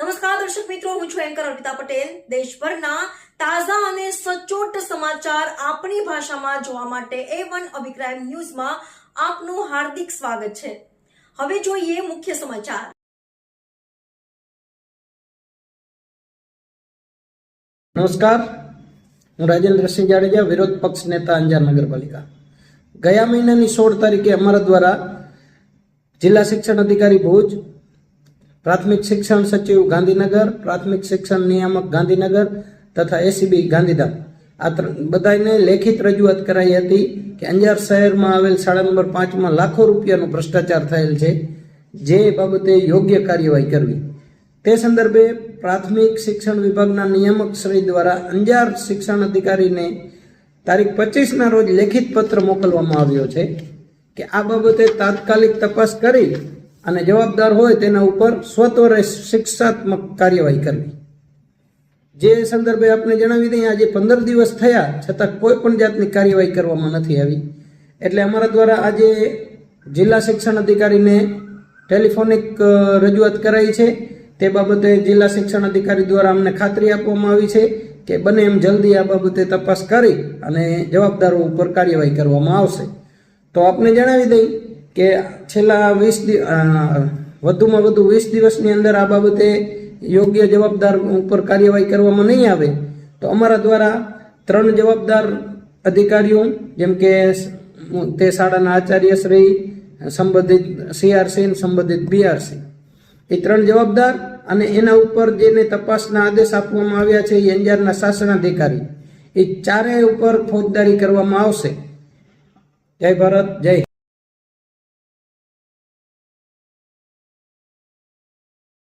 નમસ્કાર, દર્શક મિત્રો, હું છું એન્કર અર્પિતા પટેલ. દેશભરના તાજા અને સચોટ સમાચાર આપણી ભાષામાં જોવા માટે એ વન અભિપ્રાય ન્યૂઝમાં આપનું હાર્દિક સ્વાગત છે. હવે જોઈએ મુખ્ય સમાચાર. નમસ્કાર. હું રાજેન્દ્રસિંહ જાડેજા, વિરોધ પક્ષ નેતા અંજાર નગરપાલિકા. ગયા મહિનાની સોળ તારીખે અમારા દ્વારા જિલ્લા શિક્ષણ અધિકારી ભુજ પ્રાથમિક શિક્ષણ સચિવ ગાંધીનગર, પ્રાથમિક શિક્ષણ નિયામક ગાંધીનગર તથા એસીબી ગાંધીધામ. આ બધાને લેખિત રજૂઆત કરાઈ હતી કે અંજાર શહેરમાં આવેલ શાળા નંબર પાંચમાં લાખો રૂપિયાનો ભ્રષ્ટાચાર થયેલ છે, જે બાબતે યોગ્ય કાર્યવાહી કરવી. તે સંદર્ભે પ્રાથમિક શિક્ષણ વિભાગના નિયામક શ્રી દ્વારા અંજાર શિક્ષણ અધિકારીને તારીખ પચીસના રોજ લેખિત પત્ર મોકલવામાં આવ્યો છે કે આ બાબતે તાત્કાલિક તપાસ કરી અને જવાબદાર હોય તેના ઉપર સ્વતોરે શિક્ષાત્મક કાર્યવાહી કરવી. જે સંદર્ભે આપને જણાવી દઈએ, આજે પંદર દિવસ થયા છતાં કોઈ પણ જાતની કાર્યવાહી કરવામાં નથી આવી. એટલે અમારા દ્વારા આજે જિલ્લા શિક્ષણ અધિકારીને ટેલિફોનિક રજૂઆત કરાઈ છે. તે બાબતે જિલ્લા શિક્ષણ અધિકારી દ્વારા અમને ખાતરી આપવામાં આવી છે કે બને એમ જલ્દી આ બાબતે તપાસ કરી અને જવાબદારો ઉપર કાર્યવાહી કરવામાં આવશે. તો આપને જણાવી દઈ કે છેલ્લા વીસ વધુમાં વધુ વીસ દિવસની અંદર આ બાબતે યોગ્ય જવાબદાર ઉપર કાર્યવાહી કરવામાં નહીં આવે, તો અમારા દ્વારા ત્રણ જવાબદાર અધિકારીઓ, જેમ કે તે શાળાના આચાર્ય શ્રી, સંબંધિત સીઆરસી સંબંધિત બીઆરસી. એ ત્રણ જવાબદાર અને એના ઉપર જેને તપાસના આદેશ આપવામાં આવ્યા છે એ અંજારના શાસનાધિકારી. એ ચારેય ઉપર ફોજદારી કરવામાં આવશે. જય ભારત, જય